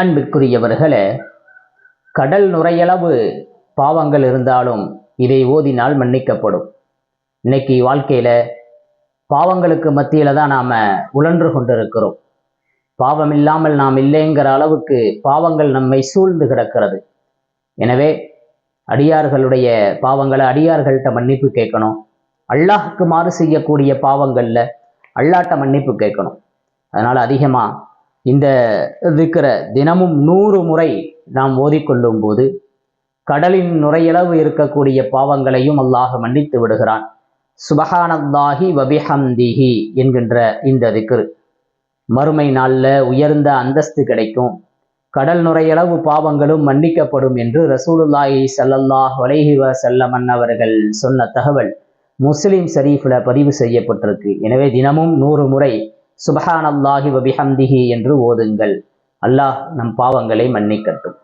அன்பிற்குரியவர்களே கடல் நுரையளவு பாவங்கள் இருந்தாலும் இதை ஓதினால் மன்னிக்கப்படும். இன்னைக்கு வாழ்க்கையில பாவங்களுக்கு மத்தியில் தான் நாம உழன்று கொண்டிருக்கிறோம். பாவம் இல்லாமல் நாம் இல்லைங்கிற அளவுக்கு பாவங்கள் நம்மை சூழ்ந்து கிடக்கிறது. எனவே அடியார்களுடைய பாவங்களை அடியார்கள்ட்ட மன்னிப்பு கேட்கணும். அல்லாஹுக்கு மாறு செய்யக்கூடிய பாவங்கள்ல அல்லாட்ட மன்னிப்பு கேட்கணும். அதனால அதிகமா இந்த இருக்கிற தினமும் நூறு முறை நாம் ஓதிக்கொள்ளும் போது கடலின் நுரையளவு இருக்கக்கூடிய பாவங்களையும் அல்லாஹ் மன்னித்து விடுகிறான். சுபஹானல்லாஹி வபிஹம்திஹி என்கின்ற இந்த திக்ரு மறுமை நாளில் உயர்ந்த அந்தஸ்து கிடைக்கும். கடல் நுரையளவு பாவங்களும் மன்னிக்கப்படும் என்று ரசூலுல்லாஹி சல்லல்லாஹ் வலைஹிவ செல்லமன் அவர்கள் சொன்ன தகவல் முஸ்லிம் ஷரீஃபில் பதிவு செய்யப்பட்டிருக்கு. எனவே தினமும் நூறு முறை சுபஹானல்லாஹி வபிஹம்திஹி என்று ஓதுங்கள். அல்லாஹ் நம் பாவங்களை மன்னிக்கட்டும்.